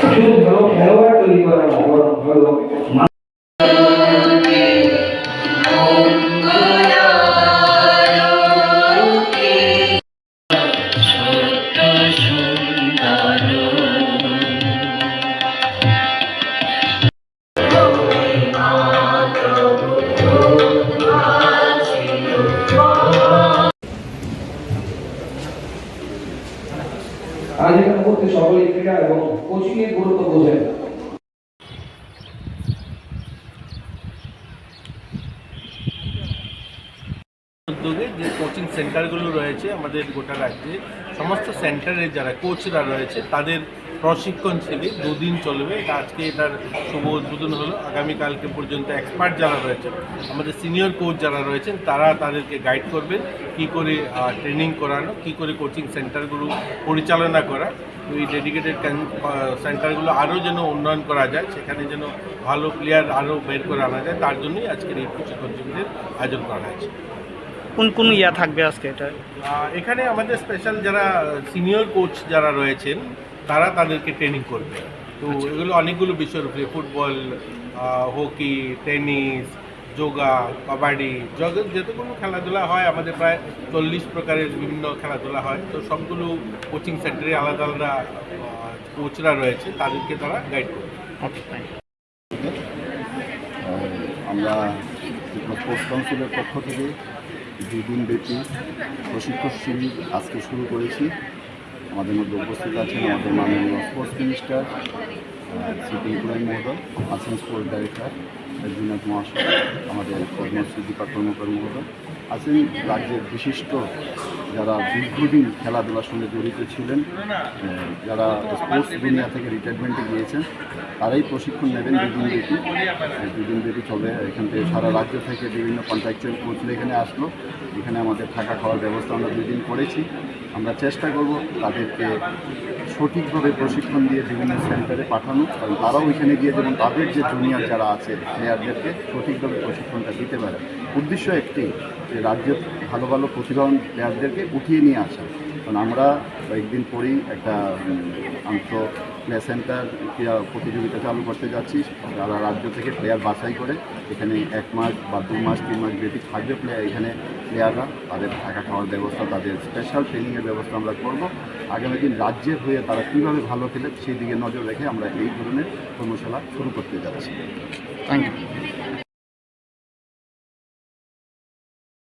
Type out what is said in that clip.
शुद्ध लोग है वह तो ये बड़ा भगवान भगवान আজ এখানে করতে সকলে ক্রীড়া এবং কোচিং এর গুরুত্ব বোঝেন। উদ্যোগে যে কোচিং সেন্টারগুলো রয়েছে আমাদের গোটা রাজ্যে, সমস্ত সেন্টারে যারা কোচরা রয়েছে, তাদের প্রশিক্ষণ শিবির দুদিন চলবে। আজকে এটার শুভ উদ্বোধন হলো। আগামীকালকে পর্যন্ত এক্সপার্ট যারা রয়েছেন, আমাদের সিনিয়র কোচ যারা রয়েছেন, তারা তাদেরকে গাইড করবেন কি করে ট্রেনিং করানো, কি করে কোচিং সেন্টারগুলো পরিচালনা করা। এই ডেডিকেটেড সেন্টারগুলো আরও যেন উন্নয়ন করা যায়, সেখানে যেন ভালো প্লেয়ার আরও বের করে আনা যায়, তার জন্যই আজকের এই প্রশিক্ষণ শিবিরের আয়োজন করা হয়েছে। কোন কোন ইয়া থাকবে আজকে এটা? এখানে আমাদের স্পেশাল যারা সিনিয়র কোচ যারা রয়েছেন তারা তাদেরকে ট্রেনিং করবে। তো এগুলো অনেকগুলো বিষয়ের উপরে football hockey tennis yoga kabaddi জগৎ যতগুলো খেলাধুলা হয় আমাদের প্রায় চল্লিশ প্রকারের বিভিন্ন খেলাধুলা হয়। তো সবগুলো কোচিং সেন্টারে আলাদা আলাদা কোচরা রয়েছে তাদেরকে তারা গাইড করবে। আমরা স্পোর্টস কাউন্সিলের পক্ষ থেকে দুদিন ব্যাপী প্রশিক্ষণ শিবির আজকে শুরু করেছি। আমাদের মধ্যে উপস্থিত আছেন আমাদের মাননীয় স্পোর্টস মিনিস্টার সিপিং কুমার মহোদয় আসাম স্পোর্টস ডাইরেক্টর রবীন্দ্রনাথ মহাশয়, আমাদের কর্মশ্রী দীপা কর্মকর মহোদয়। আছেন রাজ্যের বিশিষ্ট যারা দীর্ঘদিন খেলাধুলার সঙ্গে জড়িত ছিলেন যারা স্পোর্টস দুনিয়া থেকে রিটায়ারমেন্টে গিয়েছেন, তারাই প্রশিক্ষণ নেবেন দুদিন ব্যাপী দুদিন ব্যাপী চলে এখান থেকে সারা রাজ্য থেকে বিভিন্ন কন্ট্রাকচুয়াল কোচরা এখানে আসলো। এখানে আমাদের থাকা খাওয়ার ব্যবস্থা আমরা দুদিন করেছি। আমরা চেষ্টা করব তাদেরকে সঠিকভাবে প্রশিক্ষণ দিয়ে বিভিন্ন সেন্টারে পাঠানো, কারণ তারাও এখানে গিয়ে যেমন তাদের যে জুনিয়র যারা আছে প্লেয়ারদেরকে সঠিকভাবে প্রশিক্ষণটা দিতে পারে। উদ্দেশ্য একটি, যে রাজ্যের ভালো ভালো প্রতিভাবান প্লেয়ারদেরকে উঠিয়ে নিয়ে আসা। কারণ আমরা কয়েকদিন পরেই একটা আন্তঃ প্লে সেন্টার ক্রীড়া প্রতিযোগিতা চালু করতে যাচ্ছি। তারা রাজ্য থেকে প্লেয়ার বাছাই করে, এখানে এক মাস বা দু মাস, তিন মাস ব্যাপী থাকবে প্লেয়ার এখানে প্লেয়াররা তাদের থাকা খাওয়ার ব্যবস্থা, তাদের স্পেশাল ট্রেনিংয়ের ব্যবস্থা আমরা করব। আগামী দিন রাজ্যের হয়ে তারা কীভাবে ভালো খেলে, সেই দিকে নজর রেখে আমরা এই ধরনের কর্মশালা শুরু করতে যাচ্ছি। Thank you